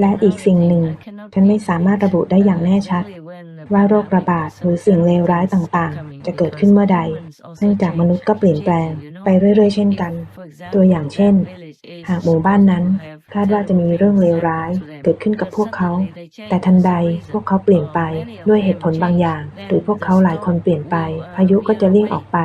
และอีกสิ่งหนึ่ง ฉันไม่สามารถระบุได้อย่างแน่ชัด ว่าโรคระบาดหรือสิ่งเลวร้ายต่างๆ จะเกิดขึ้นเมื่อใด เนื่องจากมนุษย์ก็เปลี่ยนแปลง ไปเรื่อย ๆ เช่นกัน ตัวอย่างเช่น หากหมู่บ้านนั้นคาดว่าจะมีเรื่องเลวร้ายเกิดขึ้นกับพวกเขา แต่ทันใดพวกเขาเปลี่ยนไปด้วยเหตุผลบางอย่าง หรือพวกเขาหลายคนเปลี่ยนไป พายุก็จะเลี่ยงออกไป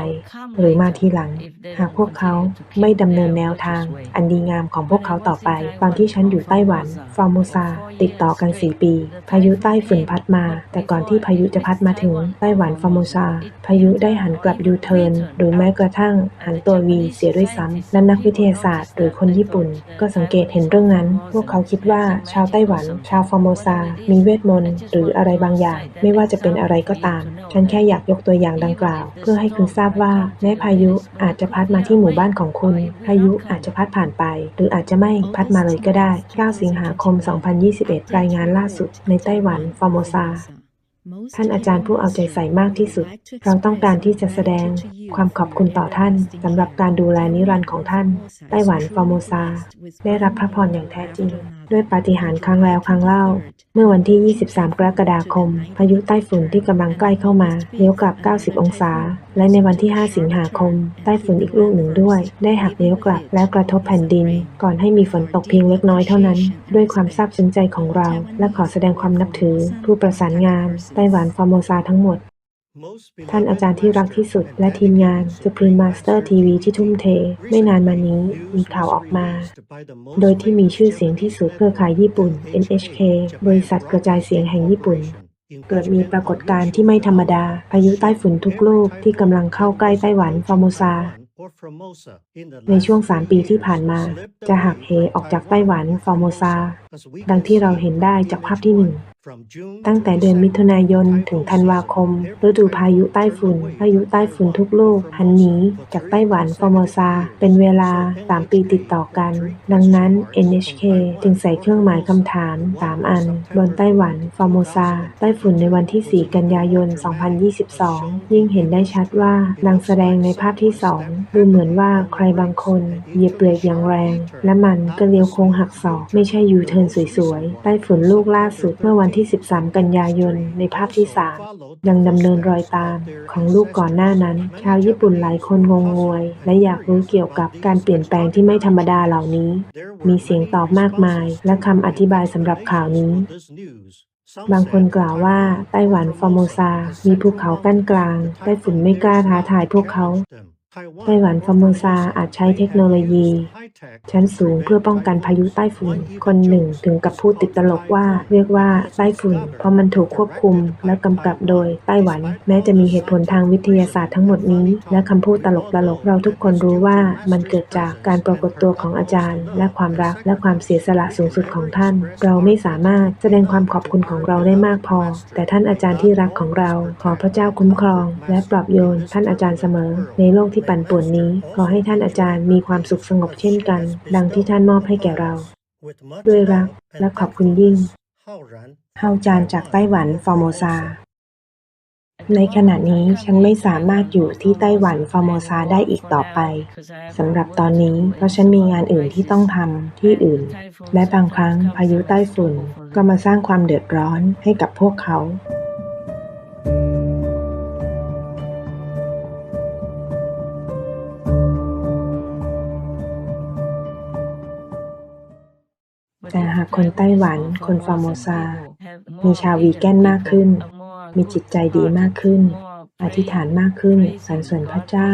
หรือมาทีหลัง หากพวกเขาไม่ดำเนินแนวทาง อันดีงามของพวกเขาต่อไป ตอนที่ฉันอยู่ไต้หวัน ฟอร์โมซา ติดต่อกัน 4 ปี พายุใต้ฝุ่นพัดมา แต่ก่อนที่พายุจะพัดมาถึงไต้หวันฟอร์โมซา พายุได้หันกลับยูเทิร์นหรือแม้กระทั่งหันตัวัวีเสียด้วยซ้ำและนักวิทยาศาสตร์หรือคนญี่ปุ่น ก็สังเกตเห็นเรื่องนั้น พวกเขาคิดว่าชาวไต้หวัน ชาวฟอร์โมซา มีเวทมนต์หรืออะไรบางอย่าง ไม่ว่าจะเป็นอะไรก็ตาม ฉันแค่อยากยกตัวอย่างดังกล่าว เพื่อให้คุณทราบว่าแม้พายุอาจจะพัดมาที่หมู่บ้านของคุณ พายุอาจจะพัดผ่านไป หรืออาจจะไม่พัดมาเลยก็ได้ 9 สิงหาคม 2021 รายงานล่าสุดในไต้หวันฟอร์โมซา ท่านอาจารย์ผู้เอาใจใส่มากที่สุด เราต้องการที่จะแสดงความขอบคุณต่อท่านสำหรับการดูแลนิรันดร์ของท่าน ไต้หวันฟอร์โมซา ได้รับพระพรอย่างแท้จริง ด้วยปาฏิหาริย์ครั้งแล้วครั้งเล่า เมื่อวันที่ 23 กรกฎาคม พายุใต้ฝุ่นที่กำลังใกล้เข้ามาเลี้ยวกลับ 90 องศา และในวันที่ 5 สิงหาคม ใต้ฝุ่นอีกลูกหนึ่งด้วย ได้หักเลี้ยวกลับและกระทบแผ่นดิน ก่อนให้มีฝนตกเพียงเล็กน้อยเท่านั้น ด้วยความซาบซึ้งใจของเรา และขอแสดงความนับถือ ผู้ประสานงานไต้หวันฟอร์โมซาทั้งหมด ท่านอาจารย์ที่รักที่สุดและทีมงาน Supreme Master TV ที่ทุ่มเท ไม่นานมานี้มีข่าวออกมา โดยที่มีชื่อเสียงที่สุดเพื่อขายญี่ปุ่น NHK บริษัทกระจายเสียงแห่งญี่ปุ่น เกิดมีปรากฏการณ์ที่ไม่ธรรมดาพายุใต้ฝุ่นทุกลูกที่กำลังเข้าใกล้ไต้หวันฟอร์โมซา ในช่วง3ปีที่ผ่านมา จะหักเหออกจากไต้หวันฟอร์โมซา ดังที่เราเห็นได้จากภาพที่หนึ่ง ตั้งแต่เดือนมิถุนายนถึงธันวาคม ฤดูพายุใต้ฝุ่น พายุใต้ฝุ่นทุกลูกหันหนีจากไต้หวันฟอร์โมซา เป็นเวลา 3 ปีติดต่อกัน ดังนั้น NHK จึงใส่เครื่องหมายคำถาม 3 อัน บนไต้หวันฟอร์โมซา ใต้ฝุ่นในวันที่ 4 กันยายน 2022 ยิ่งเห็นได้ชัดว่าดังแสดงในภาพที่ 2ดูเหมือนว่าใครบางคนเหยียบเบรกอย่างแรง และมันก็เลี้ยวโค้งหักศอก ไม่ใช่ยูเทิร์นสวยๆ ใต้ฝุ่นลูกล่าสุดเมื่อวันที่ 13 กันยายนในภาพที่ 3 ยังดำเนินรอยตามของลูกก่อนหน้านั้น ชาวญี่ปุ่นหลายคนงงงวย และอยากรู้เกี่ยวกับการเปลี่ยนแปลงที่ไม่ธรรมดาเหล่านี้ มีเสียงตอบมากมาย และคำอธิบายสำหรับข่าวนี้บางคนกล่าวว่าไต้หวันฟอร์โมซา มีภูเขากั้นกลางไต้ฝุ่นไม่กล้าท้าทายพวกเขา ไต้หวันฟอร์โมซาอาจใช้เทคโนโลยี ชั้นสูงเพื่อป้องกันพายุใต้ฝุ่น คนหนึ่งถึงกับพูดติดตลกว่า เรียกว่าใต้ฝุ่น เพราะมันถูกควบคุมและกำกับโดยไต้หวัน แม้จะมีเหตุผลทางวิทยาศาสตร์ทั้งหมดนี้ และคำพูดตลกตลกเราทุกคนรู้ว่ามันเกิดจากการปรากฏตัวของอาจารย์ และความรักและความเสียสละสูงสุดของท่าน เราไม่สามารถแสดงความขอบคุณของเราได้มากพอ แต่ท่านอาจารย์ที่รักของเรา ขอพระเจ้าคุ้มครอง และปลอบโยนท่านอาจารย์เสมอ ในโลกที่ปั่นป่วนนี้ ขอให้ท่านอาจารย์มีความสุขสงบเช่นกัน ดังที่ท่านมอบให้แก่เรา ด้วยรักและขอบคุณยิ่งเฮาจานจากไต้หวันฟอร์โมซา ในขณะนี้ฉันไม่สามารถอยู่ที่ไต้หวันฟอร์โมซาได้อีกต่อไปสำหรับตอนนี้เพราะฉันมีงานอื่นที่ต้องทำที่อื่น และบางครั้งพายุใต้ฝุ่นก็มาสร้างความเดือดร้อนให้กับพวกเขาากคนไต้หวัน คนฟอร์โมซา มีชาววีแกนมากขึ้น มีจิตใจดีมากขึ้น อธิษฐานมากขึ้น สรรเสริญพระเจ้า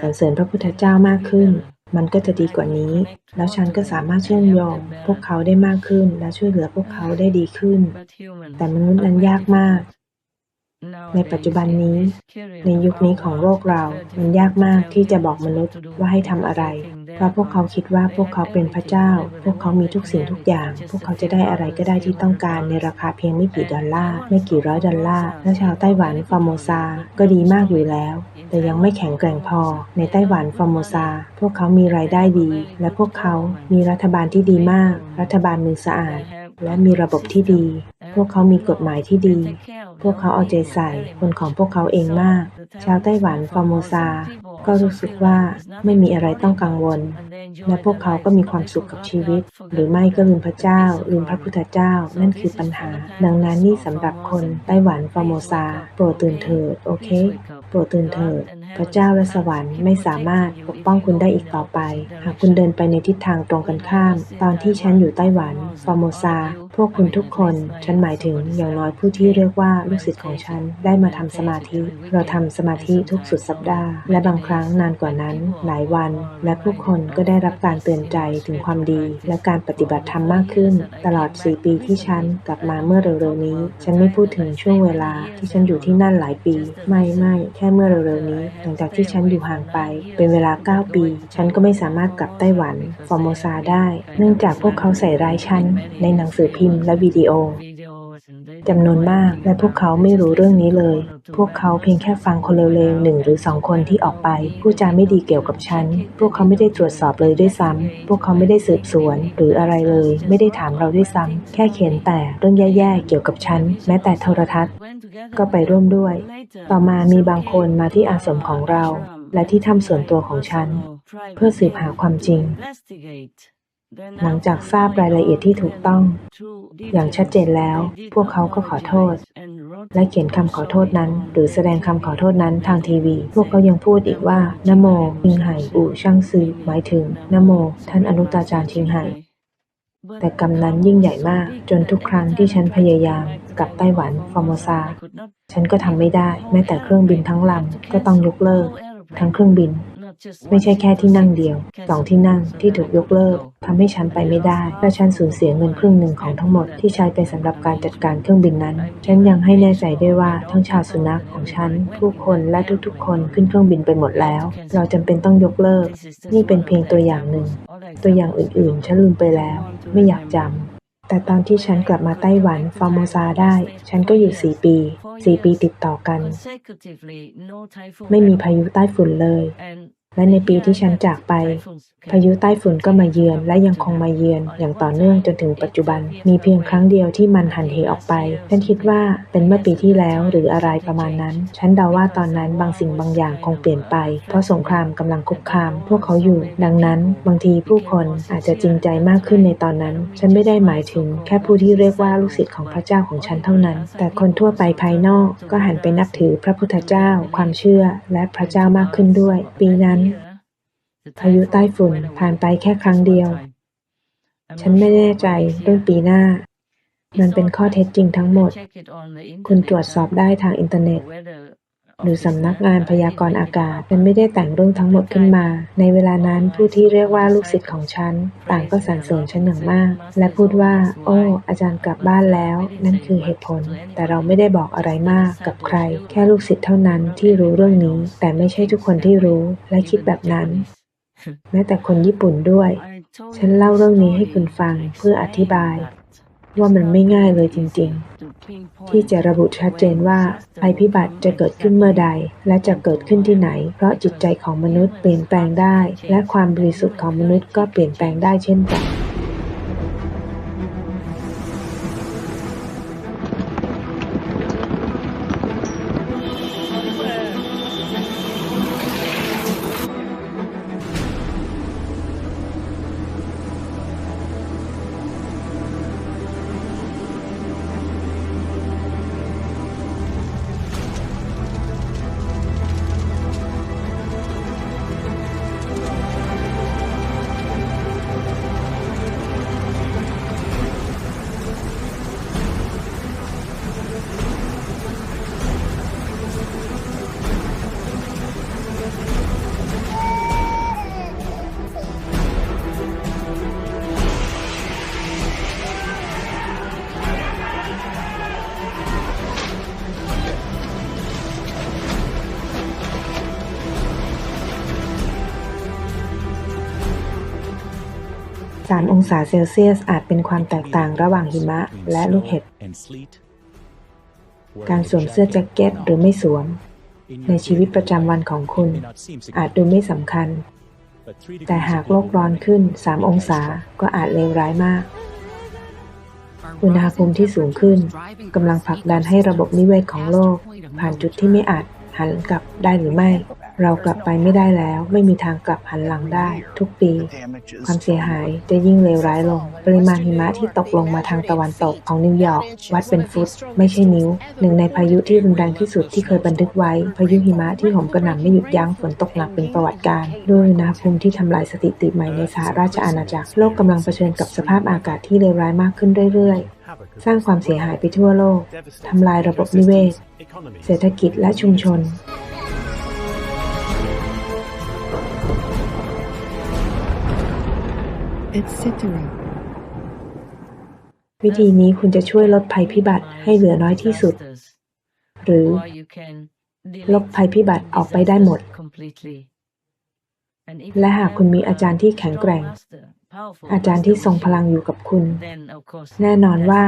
สรรเสริญพระพุทธเจ้ามากขึ้น มันก็จะดีกว่านี้ แล้วฉันก็สามารถเชื่อมโยงพวกเขาได้มากขึ้น และช่วยเหลือพวกเขาได้ดีขึ้น แต่มนุษย์นั้นยากมากในปัจจุบันนี้ ในยุคนี้ของโลกเรา มันยากมากที่จะบอกมนุษย์ว่าให้ทำอะไร เพราะพวกเขาคิดว่าพวกเขาเป็นพระเจ้า พวกเขามีทุกสิ่งทุกอย่าง พวกเขาจะได้อะไรก็ได้ที่ต้องการในราคาเพียงไม่กี่ดอลลาร์ ไม่กี่ร้อยดอลลาร์ และชาวไต้หวันฟอร์โมซา ก็ดีมากอยู่แล้ว แต่ยังไม่แข็งแกร่งพอ ในไต้หวันฟอร์โมซา พวกเขามีรายได้ดี และพวกเขามีรัฐบาลที่ดีมาก รัฐบาลมือสะอาด และมีระบบที่ดี พวกเขามีกฎหมายที่ดี พวกเขาเอาใจใส่คนของพวกเขาเองมาก ชาวไต้หวันฟอร์โมซา ก็รู้สึกว่าไม่มีอะไรต้องกังวล และพวกเขาก็มีความสุขกับชีวิต หรือไม่ก็ลืมพระเจ้า ลืมพระพุทธเจ้า นั่นคือปัญหา ดังนั้นนี่สำหรับคนไต้หวันฟอร์โมซา โปรดตื่นเถิด โอเค โปรดตื่นเถิด พระเจ้าและสวรรค์ไม่สามารถปกป้องคุณได้อีกต่อไป หากคุณเดินไปในทิศทางตรงกันข้าม ตอนที่ฉันอยู่ไต้หวันฟอร์โมซา พวกคุณทุกคน ฉันหมายถึงอย่างน้อยผู้ที่เรียกว่าลูกศิษย์ของฉันได้มาทำสมาธิ เราทำสมาธิทุกสุดสัปดาห์ และบางครั้งนานกว่านั้น หลายวัน และผู้คนก็ได้รับการเตือนใจถึงความดี และการปฏิบัติธรรมมากขึ้น ตลอด 4 ปีที่ฉันกลับมาเมื่อเร็วๆนี้ ฉันไม่พูดถึงช่วงเวลาที่ฉันอยู่ที่นั่นหลายปี ไม่ไม่แค่เมื่อเร็วๆนี้หลังจากที่ฉันอยู่ห่างไป เป็นเวลา 9 ปี ฉันก็ไม่สามารถกลับไต้หวัน ฟอร์โมซาได้ เนื่องจากพวกเขาใส่ร้ายฉันในหนังสือพิมพ์และวิดีโอ จำนวนมาก และพวกเขาไม่รู้เรื่องนี้เลย พวกเขาเพียงแค่ฟังคนเร็วๆหนึ่งหรือสองคนที่ออกไปพูดจาไม่ดีเกี่ยวกับฉัน พวกเขาไม่ได้ตรวจสอบเลยด้วยซ้ำพวกเขาไม่ได้สืบสวน หรืออะไรเลย ไม่ได้ถามเราด้วยซ้ำแค่เขียนแต่เรื่องแย่ๆเกี่ยวกับฉัน แม้แต่โทรทัศน์ ก็ไปร่วมด้วย ต่อมามีบางคนมาที่อาสมของเรา และที่ถ้ำส่วนตัวของฉัน เพื่อสืบหาความจริง หลังจากทราบรายละเอียดที่ถูกต้อง อย่างชัดเจนแล้ว พวกเขาก็ขอโทษ และเขียนคำขอโทษนั้น หรือแสดงคำขอโทษนั้นทางทีวี พวกเขายังพูดอีกว่า นโมชิงไห่อู่ช่างซือหมายถึง นโม ท่านอนุตาจารย์ชิงไห่แต่กรรมนั้นยิ่งใหญ่มาก จนทุกครั้งที่ฉันพยายามกลับไต้หวันฟอร์โมซา ฉันก็ทำไม่ได้ แม้แต่เครื่องบินทั้งลำก็ต้องยกเลิก ทั้งเครื่องบิน ไม่ใช่แค่ที่นั่งเดียวสองที่นั่งที่ถูกยกเลิกทำให้ฉันไปไม่ได้และฉันสูญเสียเงินครึ่งหนึ่งของทั้งหมดที่ใช้ไปสำหรับการจัดการเครื่องบินนั้น ฉันยังให้แน่ใจด้วยว่าทั้งชาวสุนัขของฉันผู้คนและทุกๆ คนขึ้นเครื่องบินไปหมดแล้ว เราจำเป็นต้องยกเลิก นี่เป็นเพียงตัวอย่างหนึ่ง ตัวอย่างอื่นๆ ฉันลืมไปแล้ว ไม่อยากจำแต่ตอนที่ฉันกลับมาไต้หวันฟอร์โมซาได้ ฉันก็อยู่ 4 ปี 4 ปีติดต่อกัน ไม่มีพายุใต้ฝุ่นเลย และในปีที่ฉันจากไป พายุใต้ฝุ่นก็มาเยือน และยังคงมาเยือนอย่างต่อเนื่องจนถึงปัจจุบัน มีเพียงครั้งเดียวที่มันหันเหออกไป ฉันคิดว่าเป็นเมื่อปีที่แล้วหรืออะไรประมาณนั้น ฉันเดาว่าตอนนั้นบางสิ่งบางอย่างคงเปลี่ยนไป เพราะสงครามกำลังคุกคาม พวกเขาอยู่ ดังนั้น บางทีผู้คนอาจจะจริงใจมากขึ้นในตอนนั้น ฉันไม่ได้หมายถึงแค่ผู้ที่เรียกว่าลูกศิษย์ของพระเจ้าของฉันเท่านั้น แต่คนทั่วไปภายนอกก็หันไปนับถือพระพุทธเจ้า ความเชื่อ และพระเจ้ามากขึ้นด้วย ปีนั้น พายุใต้ฝุ่นผ่านไปแค่ครั้งเดียว ฉันไม่แน่ใจเรื่องปีหน้า มันเป็นข้อเท็จจริงทั้งหมด คุณตรวจสอบได้ทางอินเทอร์เน็ต หรือสำนักงานพยากรณ์อากาศฉันไม่ได้แต่งเรื่องทั้งหมดขึ้นมา ในเวลานั้นผู้ที่เรียกว่าลูกศิษย์ของฉัน ต่างก็สรรเสริญฉันอย่างมาก และพูดว่า โอ้ อาจารย์กลับบ้านแล้ว นั่นคือเหตุผล แต่เราไม่ได้บอกอะไรมากกับใคร แค่ลูกศิษย์เท่านั้นที่รู้เรื่องนี้ แต่ไม่ใช่ทุกคนที่รู้และคิดแบบนั้น แม้แต่คนญี่ปุ่นด้วย ฉันเล่าเรื่องนี้ให้คุณฟังเพื่ออธิบาย ว่ามันไม่ง่ายเลยจริง ๆ ที่จะระบุชัดเจนว่าภัยพิบัติจะเกิดขึ้นเมื่อใด และจะเกิดขึ้นที่ไหน เพราะจิตใจของมนุษย์เปลี่ยนแปลงได้ และความบริสุทธิ์ของมนุษย์ก็เปลี่ยนแปลงได้เช่นกัน 3 องศาเซลเซียสอาจเป็นความแตกต่างระหว่างหิมะและลูกเห็บ การสวมเสื้อแจ็คเก็ตหรือไม่สวม ในชีวิตประจำวันของคุณ อาจดูไม่สำคัญ แต่หากโลกร้อนขึ้น 3 องศาก็อาจเลวร้ายมาก อุณหภูมิที่สูงขึ้นกำลังผลักดันให้ระบบนิเวศของโลก ผ่านจุดที่ไม่อาจหันกลับได้หรือไม่ เรากลับไปไม่ได้แล้ว ไม่มีทางกลับหันหลังได้ ทุกปี ความเสียหายจะยิ่งเลวร้ายลง ปริมาณหิมะที่ตกลงมาทางตะวันตกของนิวยอร์กวัดเป็นฟุต ไม่ใช่นิ้ว หนึ่งในพายุที่รุนแรงที่สุดที่เคยบันทึกไว้ พายุหิมะที่โหมกระหน่ำไม่หยุดยั้งฝนตกหนักเป็นประวัติการณ์ด้วยอุณหภูมิที่ทำลายสถิติใหม่ในสหราชอาณาจักรโลกกำลังเผชิญกับสภาพอากาศที่เลวร้ายมากขึ้นเรื่อยๆ สร้างความเสียหายไปทั่วโลกทำลายระบบนิเวศ เศรษฐกิจและชุมชน etc. วิธีนี้คุณจะช่วยลดภัยพิบัติให้เหลือน้อยที่สุด หรือลบภัยพิบัติออกไปได้หมด และหากคุณมีอาจารย์ที่แข็งแกร่ง อาจารย์ที่ทรงพลังอยู่กับคุณ แน่นอนว่า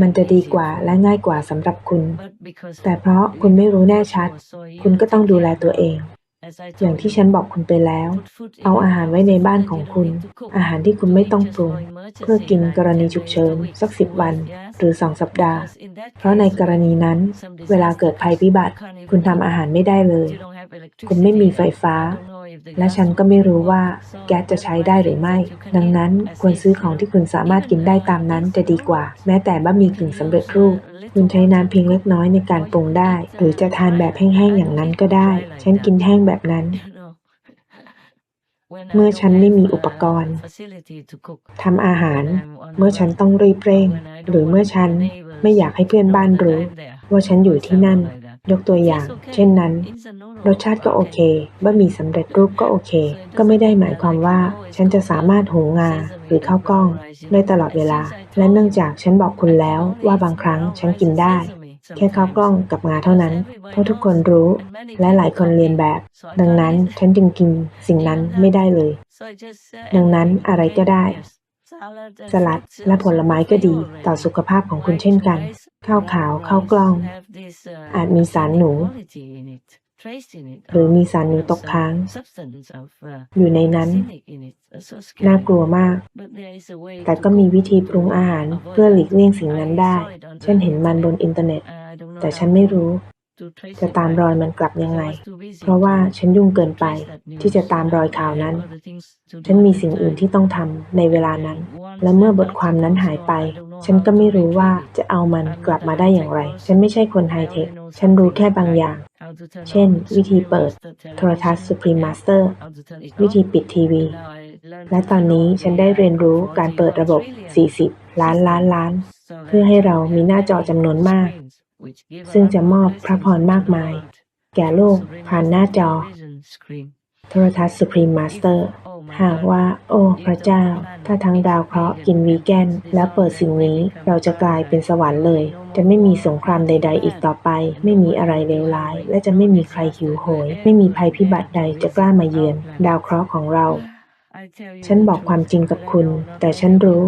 มันจะดีกว่าและง่ายกว่าสำหรับคุณ แต่เพราะคุณไม่รู้แน่ชัด คุณก็ต้องดูแลตัวเอง อย่างที่ฉันบอกคุณไปแล้ว เอาอาหารไว้ในบ้านของคุณ อาหารที่คุณไม่ต้องปรุง เพื่อกินกรณีฉุกเฉินสักสิบวัน หรือสองสัปดาห์ เพราะในกรณีนั้น เวลาเกิดภัยพิบัติ คุณทำอาหารไม่ได้เลย คุณไม่มีไฟฟ้า และฉันก็ไม่รู้ว่าแก๊สจะใช้ได้หรือไม่ ดังนั้นควรซื้อของที่คุณสามารถกินได้ตามนั้นจะดีกว่า แม้แต่บะหมี่กึ่งสำเร็จรูป คุณใช้น้ำเพียงเล็กน้อยในการปรุงได้ หรือจะทานแบบแห้งๆอย่างนั้นก็ได้ ฉันกินแห้งแบบนั้น เมื่อฉันไม่มีอุปกรณ์ทำอาหาร เมื่อฉันต้องรีบเร่ง หรือเมื่อฉันไม่อยากให้เพื่อนบ้านรู้ ว่าฉันอยู่ที่นั่น ยกตัวอย่าง เช่นนั้น รสชาติก็โอเค บะหมี่สำเร็จรูปก็โอเค ก็ไม่ได้หมายความว่า ฉันจะสามารถหุงงาหรือข้าวกล้องได้ตลอดเวลา และเนื่องจากฉันบอกคุณแล้วว่าบางครั้งฉันกินได้ แค่ข้าวกล้องกับงาเท่านั้น เพราะทุกคนรู้ และหลายคนเรียนแบบ ดังนั้นฉันจึงกินสิ่งนั้นไม่ได้เลย ดังนั้นอะไรก็ได้ สลัดและผลไม้ก็ดีต่อสุขภาพของคุณเช่นกัน ข้าวขาวข้าวกล้อง อาจมีสารหนู หรือมีสารหนูตกค้าง อยู่ในนั้น น่ากลัวมาก แต่ก็มีวิธีปรุงอาหารเพื่อหลีกเลี่ยงสิ่งนั้นได้ ฉันเห็นมันบนอินเทอร์เน็ต แต่ฉันไม่รู้ จะตามรอยมันกลับยังไง เพราะว่าฉันยุ่งเกินไป ที่จะตามรอยข่าวนั้น ฉันมีสิ่งอื่นที่ต้องทำในเวลานั้น และเมื่อบทความนั้นหายไป ฉันก็ไม่รู้ว่าจะเอามันกลับมาได้อย่างไร ฉันไม่ใช่คนไฮเทค ฉันรู้แค่บางอย่าง เช่น วิธีเปิด โทรทัศน์ Supreme Master วิธีปิดทีวี และตอนนี้ฉันได้เรียนรู้การเปิดระบบ 40 ล้านล้านล้าน เพื่อให้เรามีหน้าจอจำนวนมาก ซึ่งจะมอบพระพรมากมาย แก่โลกผ่านหน้าจอ โทรทัศน์ Supreme Master หากว่า โอ้ พระเจ้า ถ้าทั้งดาวเคราะห์กินวีแกน แล้วเปิดสิ่งนี้เราจะกลายเป็นสวรรค์เลย จะไม่มีสงครามใด ๆ อีกต่อไป ไม่มีอะไรเลวร้าย และจะไม่มีใครหิวโหย ไม่มีภัยพิบัติใดจะกล้ามาเยือน ดาวเคราะห์ของเรา ฉันบอกความจริงกับคุณ แต่ฉันรู้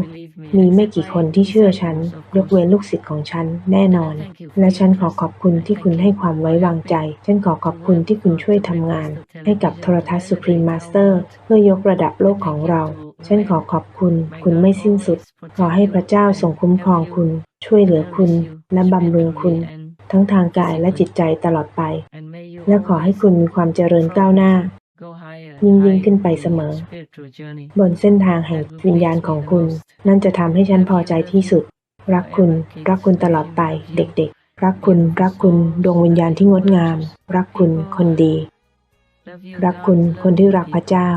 มีไม่กี่คนที่เชื่อฉัน ยกเว้นลูกศิษย์ของฉันแน่นอน และฉันขอขอบคุณที่คุณให้ความไว้วางใจ ฉันขอขอบคุณที่คุณช่วยทำงาน ให้กับโทรทัศน์ Supreme Master เพื่อยกระดับโลกของเรา ฉันขอขอบคุณ คุณไม่สิ้นสุด ขอให้พระเจ้าทรงคุ้มครองคุณ ช่วยเหลือคุณ และบำรุงคุณ ทั้งทางกายและจิตใจตลอดไป และขอให้คุณมีความเจริญก้าวหน้า ยิ่งยิ่งขึ้นไปเสมอ บนเส้นทางแห่งวิญญาณของคุณ นั่นจะทำให้ฉันพอใจที่สุด รักคุณ รักคุณตลอดไป เด็กๆ รักคุณ รักคุณดวงวิญญาณที่งดงาม รักคุณคนดี รักคุณคนที่รักพระเจ้า